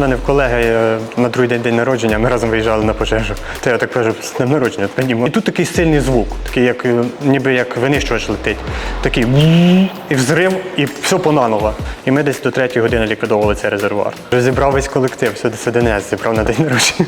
У мене в колеги е, на другий день день народження, ми разом виїжджали на пожежу. То я так кажу, з днем народження. І тут такий сильний звук, такий, як е, ніби як винищувач летить. Такий і взрив, і все понаново. І ми десь до третьої години ліквідовували цей резервуар. Розібрав весь колектив, сюди СДНС зібрав на день народження.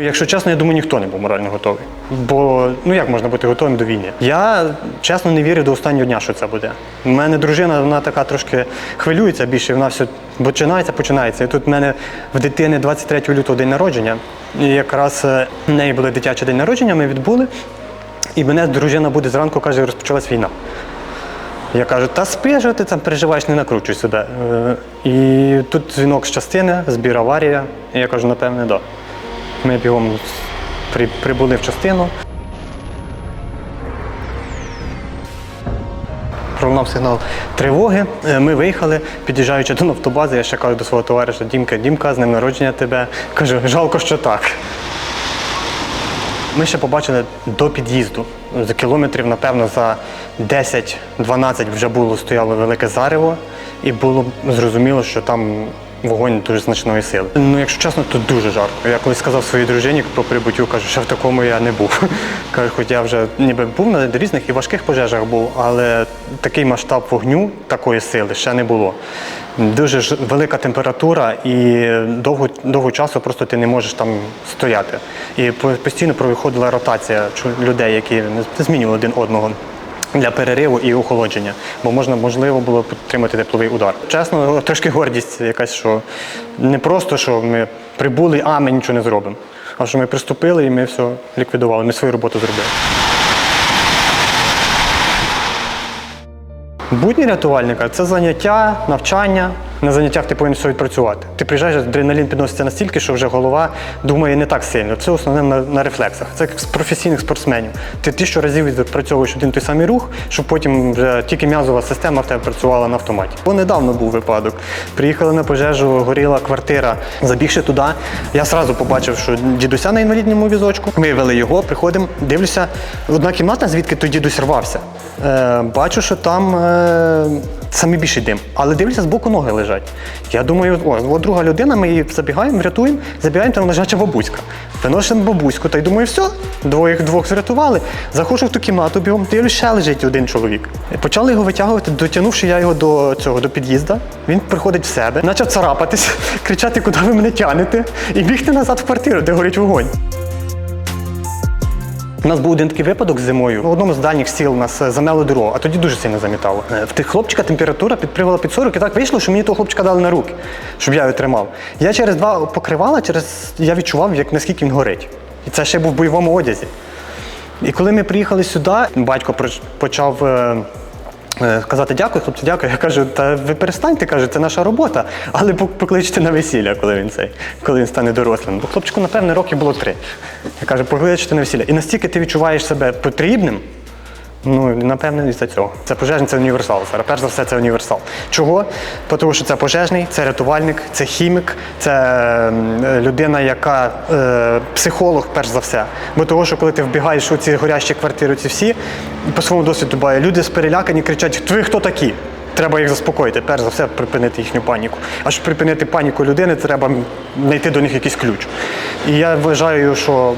Якщо чесно, я думаю, ніхто не був морально готовий. Бо ну як можна бути готовим до війни? Я чесно не вірив до останнього дня, що це буде. У мене дружина, вона така трошки хвилюється більше, вона все починається, починається. І тут в мене в дитини 23 лютого день народження. І якраз е, в неї були дитячий день народження, ми відбули. І мене дружина буде зранку, каже, розпочалась війна. Я кажу, та спи, що ти там переживаєш, не накручуй себе. І тут дзвінок з частини, збір аварія. І я кажу, напевне, да. Ми бігом при, прибули в частину. Пролунав сигнал тривоги. Е, Ми виїхали, під'їжджаючи до нафтобази, я ще кажу до свого товариша Дімка, Дімка, з ним народження тебе. Кажу, жалко, що так. Ми ще побачили до під'їзду. За кілометрів, напевно, за 10-12 вже було стояло велике зарево, і було зрозуміло, що там вогонь дуже значної сили. Ну, якщо чесно, то дуже жарко. Я колись сказав своїй дружині по прибуттю, кажу, що в такому я не був. Кажу, хоч я вже ніби був на різних і важких пожежах був, але такий масштаб вогню такої сили ще не було. Дуже ж велика температура і довго, довго часу просто ти не можеш там стояти. І по- постійно проходила ротація людей, які змінювали один одного. Для перериву і охолодження, бо можна можливо було підтримати тепловий удар. Чесно, трошки гордість якась, що не просто що ми прибули, а ми нічого не зробимо. А що ми приступили і ми все ліквідували. Ми свою роботу зробили. Будні рятувальника це заняття, навчання. На заняттях ти повинен все відпрацювати. Ти приїжджаєш, адреналін підноситься настільки, що вже голова думає не так сильно. Це основне на, на рефлексах. Це як з професійних спортсменів. Ти тисячу разів відпрацьовуєш один той самий рух, щоб потім вже тільки м'язова система в тебе працювала на автоматі. Бо недавно був випадок. Приїхали на пожежу, горіла квартира. Забігши туди, я одразу побачив, що дідуся на інвалідному візочку. Виявили його, приходимо, дивлюся, одна кімната, звідки той дідусь рвався. Е, бачу, що там е, саме більший дим, але дивлюся, з боку ноги лежать. Я думаю, о, от друга людина, ми її забігаємо, врятуємо, забігаємо, там лежача бабуська. Виносимо бабуську, та й думаю, все, двоїх двох врятували. Заходжу в ту кімнату, бігом, дивлюсь, ще лежить один чоловік. Почали його витягувати, дотягнувши я його до цього, до під'їзда. Він приходить в себе, почав царапатись, кричати, куди ви мене тянете, і бігти назад в квартиру, де горить вогонь. У нас був один такий випадок зимою. В одному з дальніх сіл нас е, замело дорогу, а тоді дуже сильно замітало. Е, В тих хлопчика температура підпривала під 40, і так вийшло, що мені того хлопчика дали на руки, щоб я його тримав. Я через два покривала, через я відчував, як наскільки він горить. І це ще був в бойовому одязі. І коли ми приїхали сюди, батько почав. Е, е, дякую, хлопці, дякую. Я кажу, та ви перестаньте, кажу, це наша робота, але покличте на весілля, коли він цей, коли він стане дорослим. Бо хлопчику, напевне, років було три. Я кажу, покличте на весілля. І настільки ти відчуваєш себе потрібним, ну напевне, із-за цього. Це пожежний, це універсал. Зараз перш за все, це універсал. Чого? Тому що це пожежний, це рятувальник, це хімік, це людина, яка е, психолог, перш за все. Бо того, що коли ти вбігаєш у ці горящі квартири, ці всі, по своєму досвіду буває, люди перелякані, кричать: ви хто такі? Треба їх заспокоїти, перш за все, припинити їхню паніку. А щоб припинити паніку людини, треба знайти до них якийсь ключ. І я вважаю, що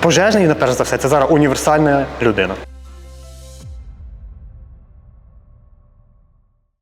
пожежний, перш за все, це зараз універсальна людина.